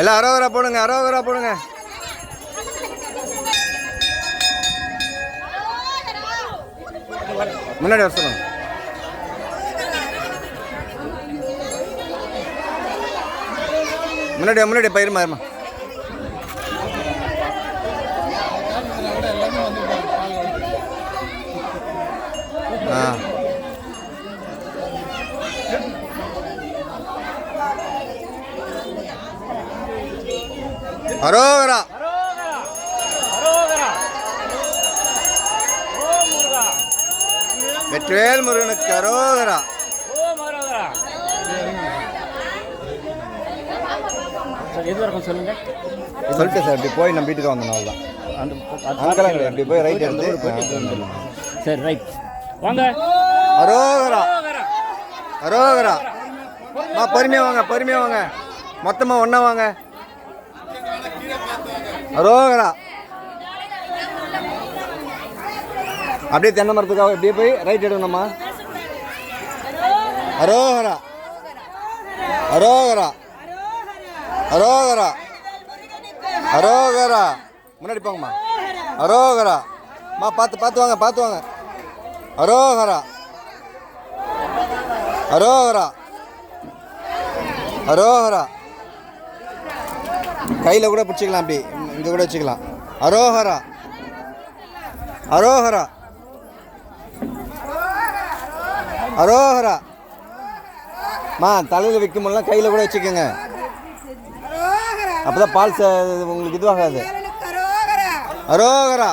எல்லாம் அரோகரா போடுங்க அரோகரா போடுங்க. முன்னாடி வர சொல்லுங்க. முன்னாடி முன்னாடி பயிருமா இருமா ஆ. அரோகரா. வெற்றிவேல் முருகனுக்கு அரோகரா. ஓ அரோகரா சார் எது வரைக்கும் சொல்லுங்க? சொல்லிட்டு சார் இப்படி போய் நம்ம வீட்டுக்கு வந்தோம் அவ்வளோதான் அந்த அங்கெல்லாம் கிடையாது இப்படி போய் ரைட் எடுத்து சரி ரைட் வாங்க. அரோகரா. அரோகரா. அரோகரா மா பொறுமையாக வாங்க பொறுமையாக வாங்க. மொத்தமாக ஒன்றா வாங்க. அரோகரா. அப்படியே தென்னை மரத்துக்காக இப்படியே போய் ரைட் எடுக்கணுமா? அரோகரா. அரோகரா. அரோகரா. அரோகரா. முன்னாடி போங்கம்மா. அரோகரா. மா பார்த்து பார்த்து வாங்க பார்த்து வாங்க. அரோகரா. அரோகரா. அரோகரா. கையில் கூட பிடிச்சிக்கலாம் அப்படி. இங்கே கூட வச்சுக்கலாம். அரோகரா. அரோகரா. அரோகரா. மா தலையில் வைக்கும்போதெல்லாம் கையில் கூட வச்சுக்கோங்க. அப்போ தான் பால் உங்களுக்கு இதுவாகாது அரோகரா.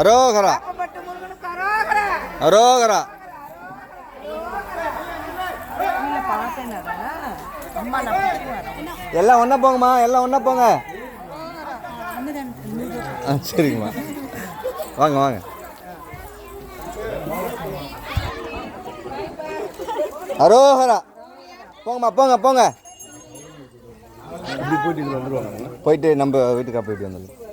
அரோகரா. அரோகரா. எல்லாம் ஒன்றா போங்கம்மா எல்லாம் ஒன்றா போங்க. ஆ சரிங்கம்மா. வாங்க வாங்க. அரோகரா. போங்கம்மா போங்க போங்க. போயிட்டு நம்ம வீட்டுக்கா போயிட்டு வந்துடலாம்